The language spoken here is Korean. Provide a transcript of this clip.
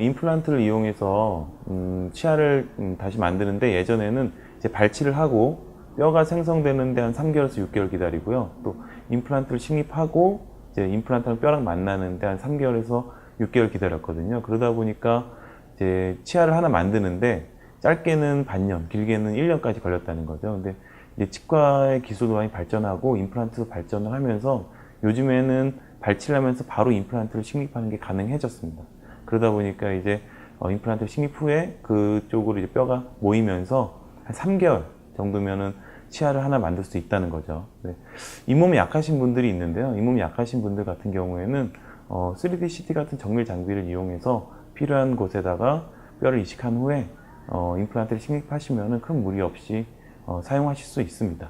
임플란트를 이용해서 음, 치아를 음, 다시 만드는데 예전에는 이제 발치를 하고 뼈가 생성되는데 한 3개월에서 6개월 기다리고요. 또 임플란트를 식립하고 이제 임플란트랑 뼈랑 만나는데 한 3개월에서 6개월 기다렸거든요. 그러다 보니까 이제 치아를 하나 만드는데 짧게는 반년, 길게는 1년까지 걸렸다는 거죠. 근데 이제 치과의 기술도 많이 발전하고 임플란트도 발전을 하면서 요즘에는 발치를 하면서 바로 임플란트를 식립하는 게 가능해졌습니다. 그러다 보니까 이제 어, 임플란트 식립 후에 그쪽으로 이제 뼈가 모이면서 한 3개월 정도면은 치아를 하나 만들 수 있다는 거죠. 네. 잇몸이 약하신 분들이 있는데요. 잇몸이 약하신 분들 같은 경우에는 어, 3D CT 같은 정밀 장비를 이용해서 필요한 곳에다가 뼈를 이식한 후에 어, 임플란트를 식립하시면은 큰 무리 없이 어, 사용하실 수 있습니다.